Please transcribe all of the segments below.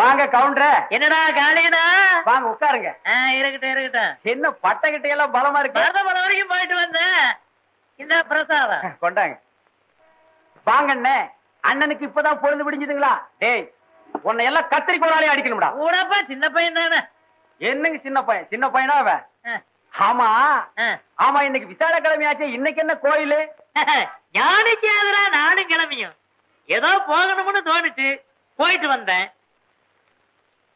வாங்க கவுண்டர என்னடா காளியனா? வாங்க உட்காருங்க. இருக்கட்டும் இருக்கட்டும். என்ன பட்டகிட்ட எல்லாம் பலமா இருக்கு. மருதமலை வரைக்கும் போயிட்டு வந்தேன் இந்த பிரசாதம். கொண்டாங்க. வாங்க அண்ணே அண்ணனுக்கு இப்பதான் பொழுது விடிஞ்சதுங்களா? டேய் உன்னை எல்லாம் கத்திரி கோலாலே அடிக்கணும்டா. கூடப்பா சின்ன பையன் தானே. என்னங்க சின்ன பையன்? சின்ன பையனா அவன்? ஆமா. ஆமா இன்னைக்கு விசால கிழமையாச்சே இன்னைக்கு என்ன கோயிலு? ஞானிக்கு ஆதரா நானும் கிளம்பியும். ஏதோ போகணும்னு தோணுச்சு. போயிட்டு வந்தேன்.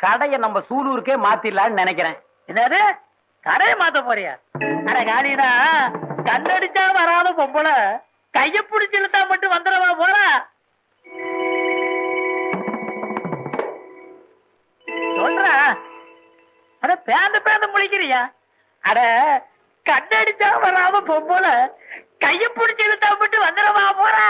கடையை நம்ம சூலூருக்கே மாத்திடலாம்னு நினைக்கிறேன். என்னது? கடையை மாத்த போறியா? அட காளிடா கண்ணடிச்சா வராத பொம்பளை. கைய பிடிச்சு இழுத்தா மட்டும் வந்துடவா போறா? சொல்ற. அட பேந்து பேந்து முழிக்கிறியா? அட கண்ணடிச்சா வராம பொம்பளை. கைய பிடிச்சு இழுத்தா மட்டும் வந்துடவா போறா?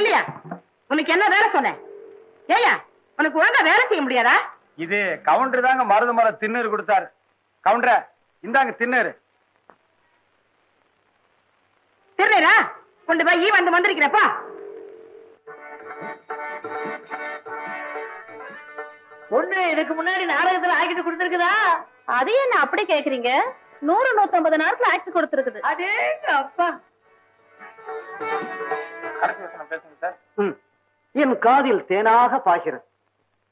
இல்லையா? உனக்கு என்ன வேலை சொன்னேன்? ஏயா உனக்கு ஒழுங்கா வேலை செய்ய முடியாதா? இது கவுண்டர் தாங்க மருது மரம் திண்ணூறு கொடுத்தாரு. கவுண்டர இந்தாங்க திண்ணூறு திருநீரா கொண்டு போய் ஈ வந்து வந்திருக்கிறப்பா பொண்ணு இதுக்கு முன்னாடி நாடகத்துல ஆக்கிட்டு கொடுத்துருக்குதா? அது என்ன அப்படி கேக்குறீங்க? நூறு நூத்தம்பது நேரத்துல ஆக்ட் கொடுத்துருக்குது. அதே அப்பா. என் காதில் தேனாக பாய்கிறது.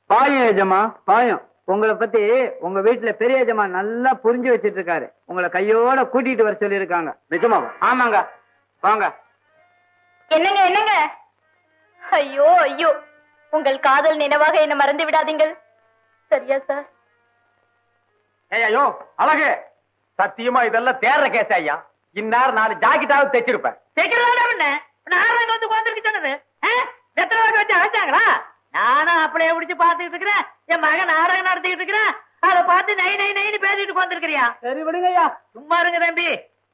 பாயம் ஏஜமா பாயம். உங்களை பத்தி உங்க வீட்டுல பெரிய ஏஜமா நல்லா புரிஞ்சு வச்சிட்டு இருக்காரு உங்களை கையோட கூட்டிட்டு வர சொல்லி இருக்காங்க நிஜமா? ஆமாங்க. வாங்க. என்னங்க என்னங்க? ஐயோ ஐயோ. உங்கள் காதல் நினைவாக என்ன மறந்து விடாதீங்கள். சரியா சார்? ஐயோ அழகு. சத்தியமா இதெல்லாம் தேர்ற கேஸ் ஐயா. இந்நேரம் நாலு ஜாக்கெட்டாவது தைச்சிருப்பேன். தைக்கிறதா என்ன? நாடகம் வந்து உட்காந்துருக்கு சொன்னது. எத்தனை வாக்கு வச்சு அழைச்சாங்களா நானும் அப்படியே பிடிச்சு பாத்துக்கிட்டு இருக்கிறேன். என் மகன் நாடகம் நடத்திக்கிட்டு இருக்கிறேன். அதை பார்த்து நை நை நைன்னு பேசிட்டு உட்காந்துருக்கிறியா சரி விடுங்க ஐயா சும்மா இருங்க தம்பி.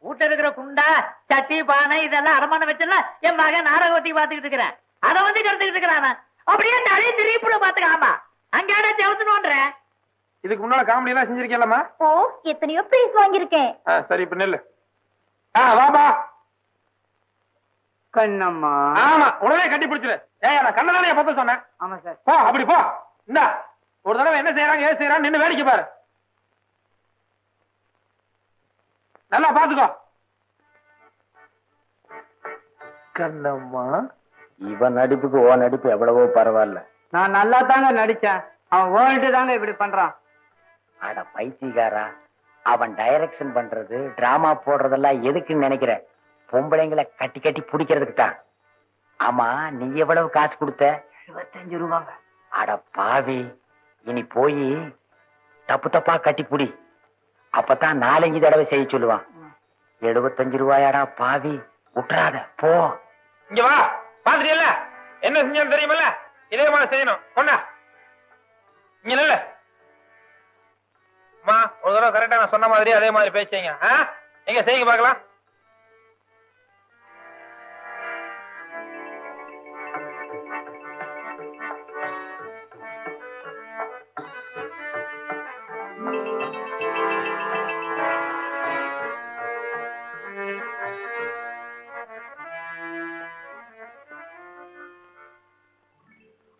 வீட்டுல இருக்கிற குண்டா சட்டி பானை இதெல்லாம் அடமான வச்செல்லாம் என் மகன் நாடகம் ஒத்தி பாத்துக்கிட்டு இருக்கிறேன். அதை வந்து கருத்துக்கிட்டு இருக்கிறான்? அப்படியே நிறைய திருப்பிட பாத்துக்காமா அங்கேடா செவத்துனோன்றேன் இதுக்கு முன்னால காமெடி எல்லாம் செஞ்சிருக்கேன்லம்மா. ஓ எத்தனையோ பிரைஸ் வாங்கியிருக்கேன். சரி இப்ப நெல்லு. ஆ வாபா கண்ணம்மா. ஆமா உடனே கட்டி பிடிச்சிரு ஏய் நான் பார்த்து சொன்னேன். ஆமா சார். போ அப்படி போ. இந்தா ஒரு தடவை என்ன செய்யறாங்க ஏது செய்யறாங்க நின்னு வேடிக்கை பாரு. நல்லா பாத்துக்கோ கண்ணம்மா. இவன் நடிப்புக்கு ஓ நடிப்பு எவ்வளவோ பரவாயில்ல. நான் நல்லா தாங்க நடிச்சேன். அவன் ஓல்ட்டு தாங்க இப்படி பண்றான். அட பைத்தியக்காரா. அவன் டைரக்ஷன் பண்றது டிராமா போடுறதெல்லாம் எதுக்குன்னு நினைக்கிற? பொம்பளைங்களை கட்டி கட்டி பிடிக்கிறதுக்கு தான். ஆமா நீ எவ்வளவு காசு கொடுத்த? இருபத்தஞ்சு ரூபாங்க. அட பாவி. இனி போய் தப்பு தப்பா கட்டி புடி. அப்பதான் நாலஞ்சு தடவை செய்ய சொல்லுவான். எழுபத்தஞ்சு ரூபாயாடா பாவி. விட்டுறாத போ. இங்க வா பாத்துட்டியல்ல என்ன செஞ்சேன்னு தெரியுமில்ல? இதே மாதிரி செய்யணும். கொண்டா. இங்க நில்லு. அம்மா ஒரு தடவை கரெக்டா நான் சொன்ன மாதிரி அதே மாதிரி பேசுங்க எங்க செய்யுங்க பாக்கலாம்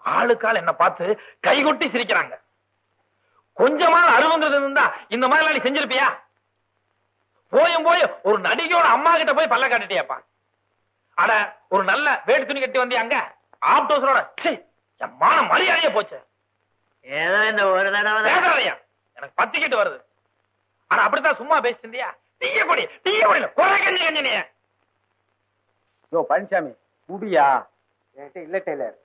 ஆளுக்கால் என்ன பார்த்து கைகொட்டி சிரிக்கிறாங்க. கொஞ்சமா அருவங்கிறது இருந்தா இந்த மாதிரி எல்லாம் நீ செஞ்சிருப்பியா? போயும் போய் ஒரு நடிகையோட அம்மா கிட்ட போய் பல்ல காட்டிட்டியாப்பா. அட ஒரு நல்ல வேட்டு துணி கட்டி வந்தியா அங்க? ஆப்டோஸரோட மான மரியாதையே போச்சு. ஏதோ இந்த ஒரு தடவை. பேசுறாதையா எனக்கு பத்திக்கிட்டு வருது. ஆனா அப்படித்தான் சும்மா பேசிட்டு இருந்தியா? டீய குடி டீய குடி குறை கஞ்சி கஞ்சி யோ பழனிசாமி குடியா? இல்ல டெய்லர்.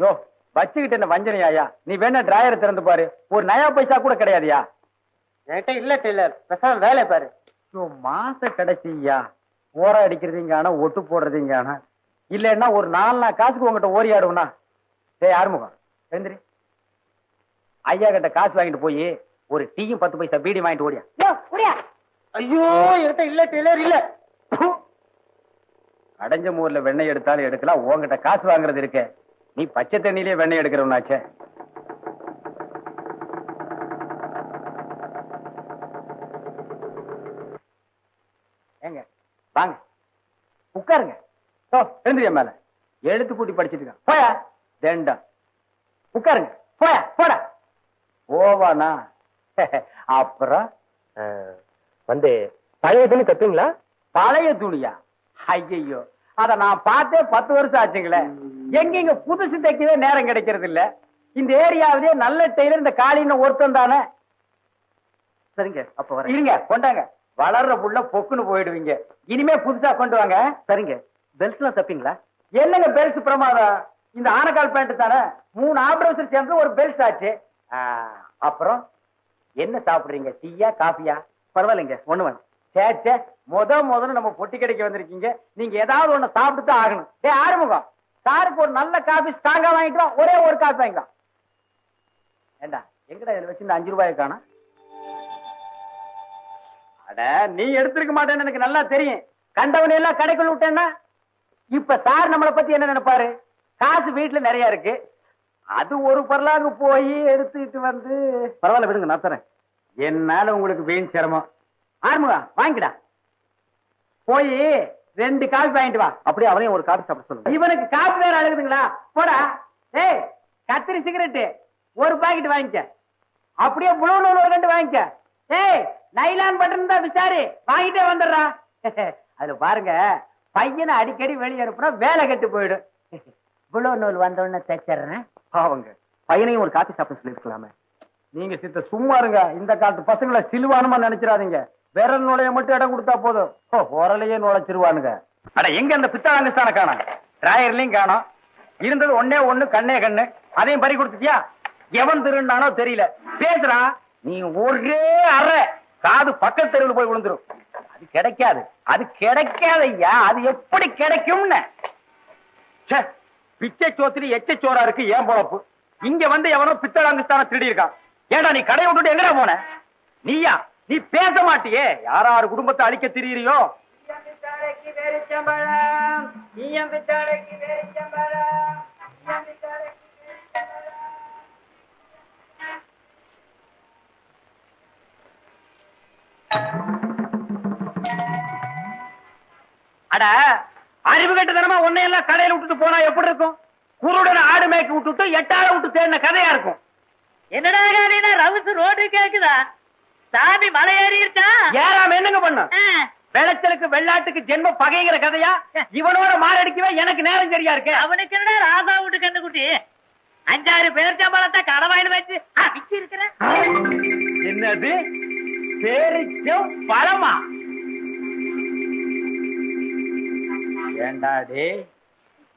யோ வச்சுக்கிட்டு என்ன வஞ்சனையாயா? நீ வேணா டிராயரை திறந்து பாரு. ஒரு நயா பைசா கூட கிடையாதுயா? என்கிட்ட இல்ல டெய்லர். பேசாம வேலை பாரு. மாச கடைசியா? ஓர அடிக்கிறதுங்கான ஒட்டு போடுறதுங்கான இல்லைன்னா ஒரு நாலு நாள் காசுக்கு உங்ககிட்ட ஓரி ஆடுவனா? டேய் ஆறுமுகம். எழுந்திரி. ஐயா கிட்ட காசு வாங்கிட்டு போய் ஒரு டீயும் பத்து பைசா பீடி வாங்கிட்டு ஓடியா? யோ முடியா ஐயோ என்கிட்ட இல்ல டெய்லர் இல்ல. அடைஞ்ச மூர்ல வெண்ணெய் எடுத்தாலும் எடுக்கலாம். உன்கிட்ட காசு வாங்குறது இருக்கே. நீ பச்சை தண்ணியிலே வெண்ணெய் எடுக்கிறவனாச்சே. ஏங்க வாங்க. உட்காருங்க. ஓ எழுந்திரியா மேல. எழுத்து கூட்டி படிச்சிட்டு இருக்கான். போயா? தேண்டம் உட்காருங்க. போயா? போடா. ஓவானா அப்புறம்? வந்து பழைய துணி தப்பீங்களா பழைய துணியா? ஐயையோ. அத நான் பார்த்தே பத்து வருஷம் ஆச்சுங்களே. எங்கெங்க புதுசு தைக்கவே நேரம் கிடைக்கிறது இல்ல இந்த ஏரியாவிலே நல்ல டெய்லர் இந்த காலின்னு ஒருத்தன் தானே. சரிங்க அப்ப வரேன். இருங்க கொண்டாங்க. வளர்ற புள்ள பொக்குன்னு போயிடுவீங்க. இனிமே புதுசா கொண்டு வாங்க. சரிங்க. பெல்ட்லாம் தப்பீங்களா? என்னங்க பெல்ட் பிரமாதம்? இந்த ஆனக்கால் பேண்ட் தானே? மூணு ஆப்ரேஷன் சேர்ந்து ஒரு பெல்ட் ஆச்சு. அப்புறம்? என்ன சாப்பிடுறீங்க? டீயா காபியா பரவாயில்லைங்க ஒண்ணு வேணும். சே சே முத முதல்ல நம்ம பொட்டி கடைக்கு வந்திருக்கீங்க. நீங்க ஏதாவது ஒண்ணு சாப்பிட்டு தான் ஆகணும். டே ஆறுமுகம். சாருக்கு ஒரு நல்ல காபி ஸ்ட்ராங்கா வாங்கிட்டு வா, ஒரே ஒரு காபி வாங்கிக்கலாம். ஏண்டா எங்கடா இதுல வச்சு இந்த அஞ்சு ரூபாயை காணோம்? அட நீ எடுத்திருக்க மாட்டேன்னு எனக்கு நல்லா தெரியும். கண்டவனை எல்லாம் கடைக்குள்ள விட்டேன்னா இப்ப சார் நம்மளை பத்தி என்ன நினைப்பாரு? காசு வீட்டுல நிறைய இருக்கு. அது ஒரு பரலாங்க போய் எடுத்துக்கிட்டு வந்து பரவாயில்ல விடுங்க நான் தரேன். என்னால உங்களுக்கு வீண் சிரமம். ஆறுமுகா வாங்கிடா. போய் ரெண்டு காபி வாங்கிட்டு வா. அப்படியே அவனையும் ஒரு காபி சாப்பிட சொல்லுங்க. இவனுக்கு காபி வேற அழுகுதுங்களா? போடா. ஏய் கத்திரி சிகரெட்டு ஒரு பாக்கெட் வாங்கிக்க. அப்படியே ப்ளூ நூல் ஒரு ரெண்டு வாங்கிக்க. ஏய் நைலான் பட்டன் தான் விசாரி. வாங்கிட்டே வந்துடுறா. அதுல பாருங்க பையனை அடிக்கடி வெளியே அனுப்புனா வேலை கெட்டு போயிடும். ப்ளூ நூல் வந்த உடனே தைச்சிடுறேன். பாவங்க பையனையும் ஒரு காபி சாப்பிட சொல்லிருக்கலாமே நீங்க சித்த சும்மா இருங்க. இந்த காலத்து பசங்களை சிலுவானுமா நினைச்சிடாதீங்க. விரல் நுழைய மட்டும் இடம் கொடுத்தா போதும். ஓ, உரலையே நுழைச்சிருவானுங்க. அட எங்க அந்த பித்தாளங்கஸ்தான காணோம் டிராயர்லயும் காணோம். இருந்தது ஒன்னே ஒண்ணு கண்ணே கண்ணு. அதையும் பறி கொடுத்துட்டியா? எவன் திருண்டானோ தெரியல. பேசுறா நீ ஒரே அற. காது பக்கத்து தெருவில் போய் விழுந்துரும். அது கிடைக்காது. அது கிடைக்காத ஐயா அது எப்படி கிடைக்கும்னு? ச்சே, பிச்சை சோத்திரி எச்ச சோறா இருக்கு ஏன் பொழப்பு? இங்க வந்து எவனோ பித்தளாங்கஸ்தான திருடி இருக்கான் ஏண்டா நீ கடை விட்டுட்டு எங்கடா போன? நீயா? நீ பேச மாட்டியே? யாராரு குடும்பத்தை அழிக்க திரியிறியோ? அட அறிவு கட்டுத்தனமா உன்னையெல்லாம் கடையில விட்டுட்டு போனா எப்படி இருக்கும்? குருடன் ஆடு மேய்க்க விட்டுட்டு எட்டாள விட்டு தேடின கதையா இருக்கும்? என்னடா ரவுஸ் ரோடு கேக்குதா? சாமி மலை ஏறிருச்சா ஏறாம என்னங்க பண்ண ஆ, விளைச்சலுக்கு வெள்ளாட்டுக்கு ஜென்ம பகைங்கிற கதையா? இவனோட மாரடிக்கவே எனக்கு நேரம் சரியா இருக்கு. அவனுக்கு என்னடா ராசா விட்டு கண்ணுக்குட்டி? அஞ்சாறு பேர் சம்பளத்தை கடவாயில் வச்சு அடிச்சு இருக்கிறேன் என்னது? பேரிச்சம் பழமா ஏண்டாடே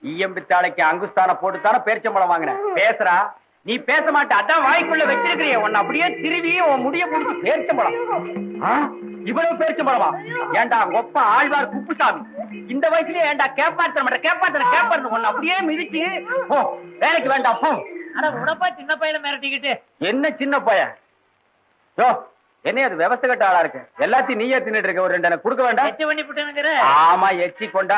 ஈயம்பித்தாளைக்கு அங்குஸ்தான போட்டுத்தானே பேரிச்சம்பழம் வாங்கினேன் பேசுறா. நீ பேச மாட்ட அதான் வாய்க்குள்ள வச்சிருக்கிறிய. உன்னை அப்படியே திருவி உன் முடிய புடிச்சு பேரிச்சம்பழம்? இவ்வளவு பேரிச்சம்பழமா? ஏண்டா ஒப்ப ஆழ்வார் குப்புசாமி? இந்த வயசுலயே ஏண்டா கேப்பாத்தன மாட்ட கேப்பாத்தன கேப்பாத்தன உன்னை அப்படியே மிதிச்சு போ வேலைக்கு வேண்டாம் போ. அட உடப்பா சின்ன பையனை மிரட்டிக்கிட்டு. என்ன சின்ன பையன் யோ என்ன அது விவசாய கட்ட ஆளா இருக்கு. எல்லாத்தையும் நீயே தின்னுட்டு இருக்க ஒரு ரெண்டு எனக்கு கொடுக்க வேண்டாம். எச்சு பண்ணி விட்டுனுங்கிற ஆமா எச்சி கொண்டா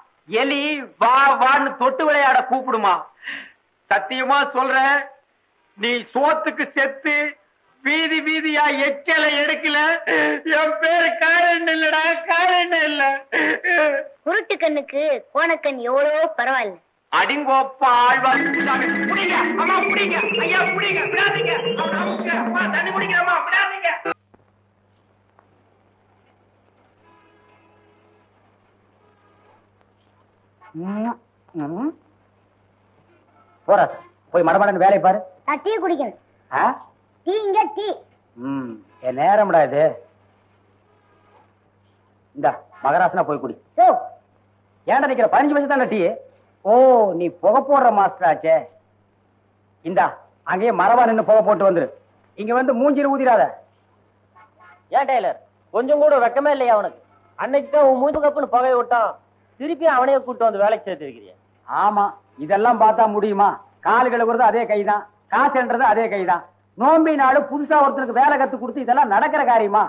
எலி வா வான்னு தொட்டு விளையாட கூப்பிடுமா? சத்தியமா சொல்றேன் நீ சோத்துக்கு செத்து வீதி வீதியா எச்சலை எடுக்கல என் பேரு காரணம் இல்லடா காரணம் இல்ல. குருட்டு கண்ணுக்கு கோணக்கண் எவ்வளோ பரவாயில்ல. அடிங்கோப்பா ஆழ்வார். புடிங்க அம்மா புடிங்க. ஐயா புடிங்க. விடாதீங்க. அம்மா தண்ணி குடிக்கிறம்மா. விடாதீங்க. போறா போய் மடமடன்னு வேலையை பாரு. நான் டீ குடிக்கணும். ஆ? டீ இங்க டீ. ம் என் நேரம்டா இது. இந்த மகராசனா போய் குடி. ஓ ஏன்டா நிக்கிற? பதினஞ்சு வயசு தான் டீ. ஓ நீ புகை போடுற மாஸ்டர் ஆச்சே. இந்தா அங்கேயே மரபா நின்னு புகை போட்டு வந்துரு. இங்க வந்து மூஞ்சில ஊதிராத ஏன் டெய்லர்? கொஞ்சம் கூட வெக்கமே இல்லையா அவனுக்கு அன்னைக்கு தான் உன் மூஞ்சு கப்புன்னு புகைய விட்டான். திருப்பி அவனையே கூட்டு வந்து வேலைக்கு சேர்த்திருக்கிறிய ஆமா இதெல்லாம் பார்த்தா முடியுமா? கால் கழுவுறது அதே கைதான். காசுன்றது அதே கைதான். நோம்பி நாடு புதுசா ஒருத்தருக்கு வேலை கத்து கொடுத்து இதெல்லாம் நடக்கிற காரியமா?